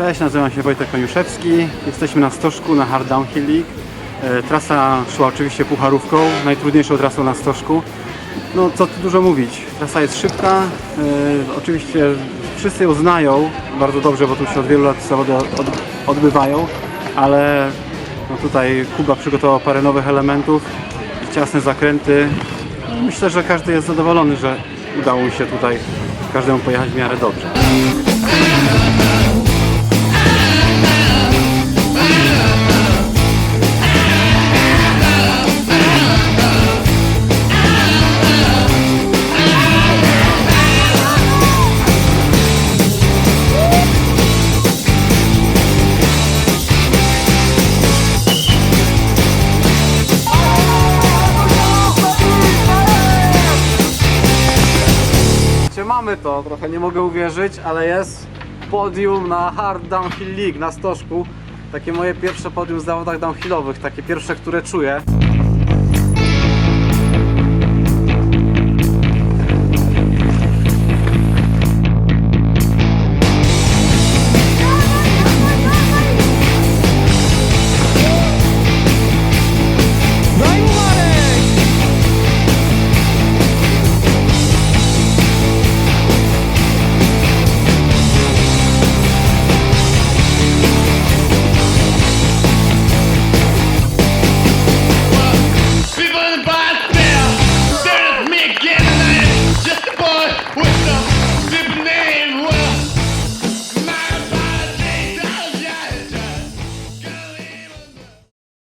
Cześć, nazywam się Wojtek Koniuszewski. Jesteśmy na Stożku na Hard Downhill League. E, Trasa szła oczywiście pucharówką, najtrudniejszą trasą na Stożku. No co tu dużo mówić, trasa jest szybka. E, oczywiście wszyscy ją znają bardzo dobrze, bo tu się od wielu lat zawody od, odbywają, ale no tutaj Kuba przygotował parę nowych elementów, ciasne zakręty. No, Myślę, że każdy jest zadowolony, że udało mi się tutaj każdemu pojechać w miarę dobrze. Mamy to, trochę nie mogę uwierzyć, ale jest podium na Hard Downhill League na Stożku. Takie moje pierwsze podium w zawodach downhillowych, takie pierwsze, które czuję.